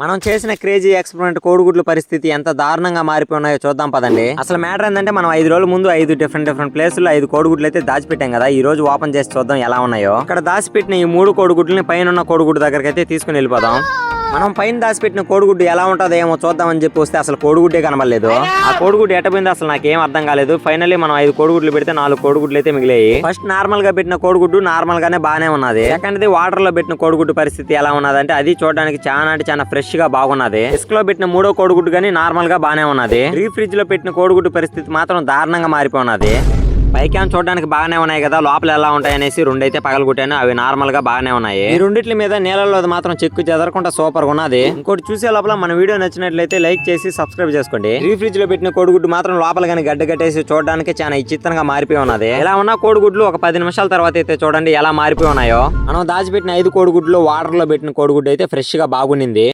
మనం చేసిన crazy experiment కోడిగుడ్ల పరిస్థితి ఎంత దారుణంగా మారిపోయినాయో చూద్దాం పదండి. అసలు మ్యాటర్ ఏంటంటే మనం ఐదు రోజుల ముందు ఐదు డిఫరెంట్ డిఫరెంట్ ప్లేసుల్లో ఐదు కోడిగుడ్లు అయితే దాచిపెట్టాం కదా ఈ రోజు ఓపెన్ చేసి చూద్దాం ఎలా ఉన్నాయో. ఇక్కడ దాచిపెట్టిన ఈ మూడు కోడిగుడ్లని పైన ఉన్న కోడిగుడ్డు దగ్గరకైతే అయితే తీసుకుని వెళ్ళిపోదాం. మనం పైన దాచిపెట్టిన కోడిగుడ్డు ఎలా ఉంటుందో ఏమో చూద్దామని చెప్పి వస్తే అసలు కోడిగుడ్డే కనబడలేదు. ఆ కోడిగుడ్డు ఎట్టపోయిందో అసలు నాకేం అర్థం కాలేదు. ఫైనల్లీ మనం ఐదు కోడిగుడ్లు పెడితే నాలుగు కోడిగుడ్లు అయితే మిగిలాయి. ఫస్ట్ నార్మల్గా పెట్టిన కోడిగుడ్డు నార్మల్ గానే బాగానే ఉన్నది. సెకండ్ ది వాటర్లో పెట్టిన కోడిగుడ్డు పరిస్థితి ఎలా ఉన్నదంటే అది చూడడానికి చాలా అంటే చాలా ఫ్రెష్గా బాగున్నది. ఇసుక లో పెట్టిన మూడో కోడిగుడ్డు కానీ నార్మల్గా బాగానే ఉన్నది. రీ ఫ్రిడ్జ్లో పెట్టిన కోడిగుడ్డు పరిస్థితి మాత్రం దారుణంగా మారిపోయినది పైకేం చూడడానికి బాగానే ఉన్నాయి కదా. లోపల ఎలా ఉంటాయి అనేసి రెండు పగలగొట్టాను అవి నార్మల్గా బాగానే ఉన్నాయి. ఈ రెండిట్ల మీద నీళ్ళలో మాత్రం చెక్కు చెదరకుండా సూపర్గా ఉన్నది. ఇంకోటి చూసే లోపల మన వీడియో నచ్చినట్లయితే లైక్ చేసి సబ్స్క్రైబ్ చేసుకోండి. రీ ఫ్రిడ్జ్లో పెట్టిన కోడిగుడ్డు మాత్రం లోపల కానీ గడ్డ కట్టేసి చూడడానికి చాలా ఇచ్చితంగా మారిపోయి ఉన్నది. ఇలా ఉన్న కోడిగుడ్లు ఒక పది నిమిషాల తర్వాత అయితే చూడండి ఎలా మారిపోయి ఉన్నాయో. మనం దాచిపెట్టిన ఐదు కోడిగుడ్లు వాటర్లో పెట్టిన కోడిగుడ్డు అయితే ఫ్రెష్గా బాగుండింది.